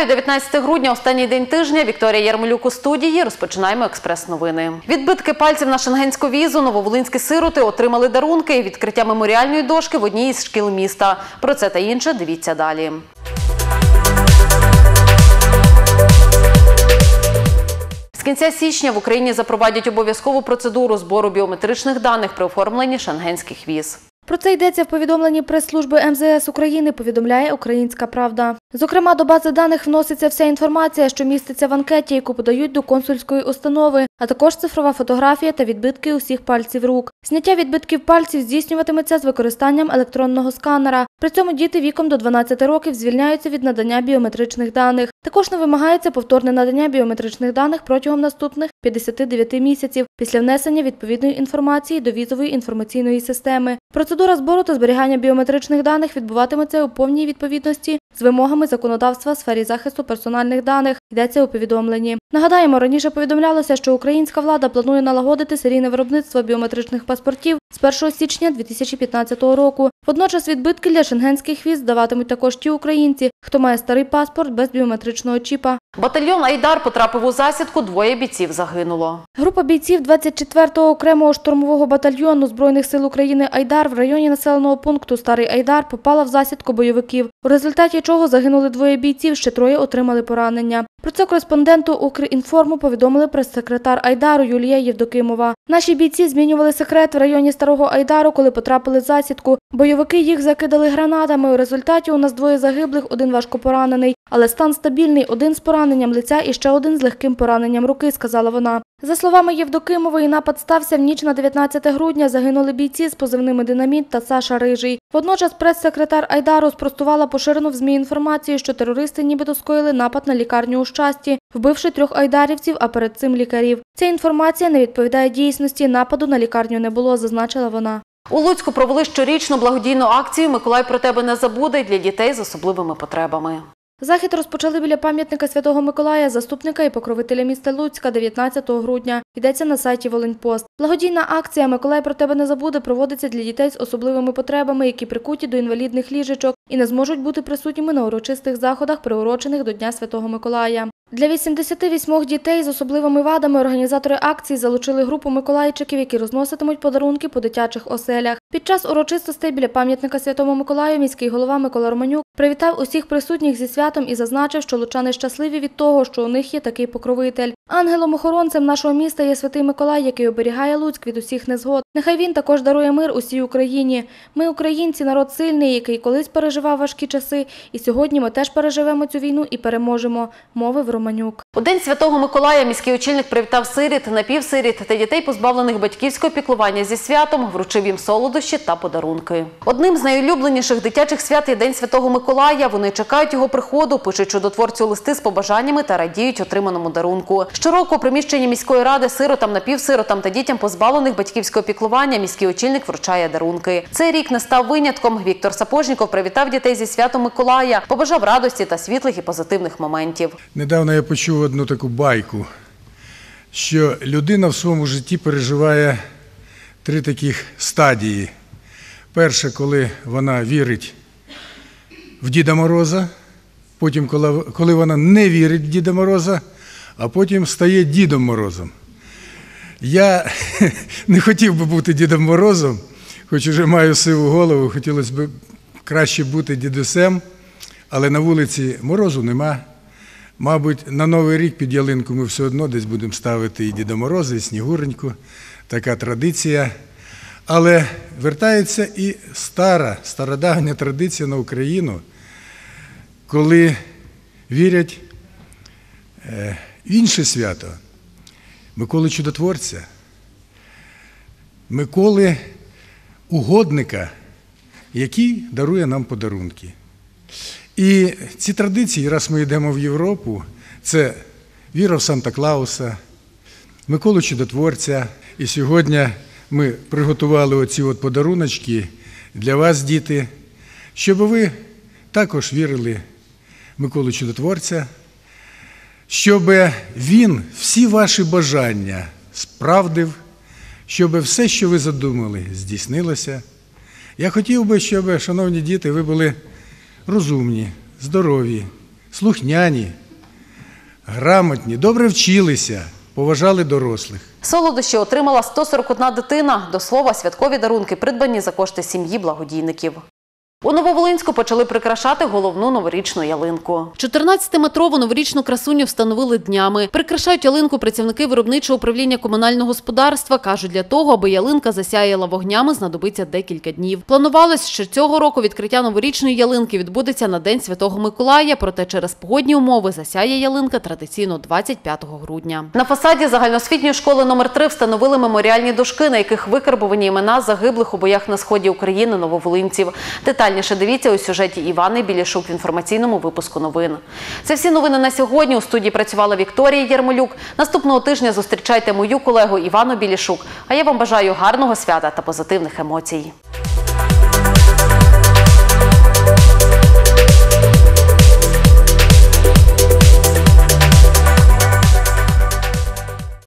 Вітаю 19 грудня, останній день тижня. Вікторія Ярмолюк у студії. Розпочинаємо експрес-новини. Відбитки пальців на шенгенську візу нововолинські сироти отримали дарунки і відкриття меморіальної дошки в одній із шкіл міста. Про це та інше дивіться далі. З кінця січня в Україні запровадять обов'язкову процедуру збору біометричних даних при оформленні шенгенських віз. Про це йдеться в повідомленні прес-служби МЗС України, повідомляє Українська Правда. Зокрема, до бази даних вноситься вся інформація, що міститься в анкеті, яку подають до консульської установи, а також цифрова фотографія та відбитки усіх пальців рук. Зняття відбитків пальців здійснюватиметься з використанням електронного сканера. При цьому діти віком до 12 років звільняються від надання біометричних даних. Також не вимагається повторне надання біометричних даних протягом наступних 59 місяців після внесення відповідної інформації до візової інформаційної системи. Процедура збору та зберігання біометричних даних відбуватиметься у повній відповідності з вимогами законодавства в сфері захисту персональних даних, йдеться у повідомленні. Нагадаємо, раніше повідомлялося, що українська влада планує налагодити серійне виробництво біометричних паспортів з 1 січня 2015 року. Водночас відбитки для шенгенських віз здаватимуть також ті українці, хто має старий паспорт без біометричного чіпа. Батальйон Айдар потрапив у засідку, двоє бійців загинуло. Група бійців 24-го окремого штурмового батальйону Збройних сил України Айдар в районі населеного пункту Старий Айдар попала в засідку бойовиків, у результаті чого загинули двоє бійців, ще троє отримали поранення. Про це кореспонденту Укрінформу повідомили прес-секретар Айдару Юлія Євдокимова. Наші бійці змінювали секрет в районі Старого Айдару, коли потрапили в засідку. Бойовики їх закидали гранатами. У результаті у нас двоє загиблих, один важко поранений. Але стан стабільний, один з пораненням лиця і ще один з легким пораненням руки, сказала вона. За словами Євдокимової, напад стався в ніч на 19 грудня. Загинули бійці з позивними «Динаміт» та Саша Рижий. Водночас прес-секретар Айдару спростувала поширену в ЗМІ інформацію, що терористи нібито скоїли напад на лікарню у щасті, вбивши трьох айдарівців, а перед цим лікарів. Ця інформація не відповідає дійсності. Нападу на лікарню не було, зазначила вона. У Луцьку провели щорічну благодійну акцію Миколай про тебе не забуде для дітей з особливими потребами. Захід розпочали біля пам'ятника Святого Миколая, заступника і покровителя міста Луцька 19 грудня. Йдеться на сайті Волиньпост. Благодійна акція Миколай про тебе не забуде проводиться для дітей з особливими потребами, які прикуті до інвалідних ліжечок і не зможуть бути присутніми на урочистих заходах, приурочених до Дня Святого Миколая. Для 88 дітей з особливими вадами організатори акції залучили групу миколайчиків, які розноситимуть подарунки по дитячих оселях. Під час урочистостей біля пам'ятника Святому Миколаю міський голова Микола Романюк привітав усіх присутніх зі святом і зазначив, що лучани щасливі від того, що у них є такий покровитель. Ангелом-охоронцем нашого міста є святий Миколай, який оберігає Луцьк від усіх незгод. Нехай він також дарує мир усій Україні. Ми, українці, народ сильний, який колись переживав важкі часи, і сьогодні ми теж переживемо цю війну і переможемо, мовив Романюк. У День Святого Миколая міський очільник привітав сиріт, напівсиріт та дітей, позбавлених батьківського піклування зі святом, вручив їм солодощі та подарунки. Одним з найулюбленіших дитячих свят є День Святого Миколая. Вони чекають його приходу, пишуть чудотворцю листи з побажаннями та радіють отриманому дарунку. Щороку у приміщенні міської ради сиротам, напівсиротам та дітям, позбавлених батьківського піклування, міський очільник вручає дарунки. Цей рік не став винятком. Віктор Сапожніков привітав дітей зі святом Миколая, побажав радості та світлих і позитивних моментів. Недавно я почув одну таку байку, що людина в своєму житті переживає три таких стадії. Перше, коли вона вірить в Діда Мороза, потім, коли вона не вірить в Діда Мороза, а потім стає Дідом Морозом. Я не хотів би бути Дідом Морозом, хоч уже маю сиву голову, хотілося б краще бути дідусем, але на вулиці морозу нема. Мабуть, на Новий рік під ялинку ми все одно десь будемо ставити і Діда Мороза, і Снігуреньку. Така традиція. Але вертається і стара, стародавня традиція на Україну, коли вірять е, в інше свято Миколи Чудотворця, Миколи Угодника, який дарує нам подарунки. І ці традиції, раз ми йдемо в Європу, це віра в Санта Клауса, Миколу Чудотворця. І сьогодні ми приготували оці от подаруночки для вас, діти, щоб ви також вірили Миколу Чудотворця, щоб він всі ваші бажання справдив, щоб все, що ви задумали, здійснилося. Я хотів би, щоб, шановні діти, ви були розумні, здорові, слухняні, грамотні, добре вчилися, поважали дорослих. Солодощі отримала 141 дитина. До слова, святкові дарунки придбані за кошти сім'ї благодійників. У Нововолинську почали прикрашати головну новорічну ялинку. 14-метрову новорічну красуню встановили днями. Прикрашають ялинку працівники виробничого управління комунального господарства. Кажуть, для того, аби ялинка засяяла вогнями, знадобиться декілька днів. Планувалось, що цього року відкриття новорічної ялинки відбудеться на День Святого Миколая, проте через погодні умови засяє ялинка традиційно 25 грудня. На фасаді загальноосвітньої школи номер 3 встановили меморіальні дошки, на яких викарбовані імена загиблих у боях на сході України нововолинців. Детальніше дивіться у сюжеті Івани Білішук в інформаційному випуску новин. Це всі новини на сьогодні. У студії працювала Вікторія Єрмолюк. Наступного тижня зустрічайте мою колегу Івану Білішук. А я вам бажаю гарного свята та позитивних емоцій.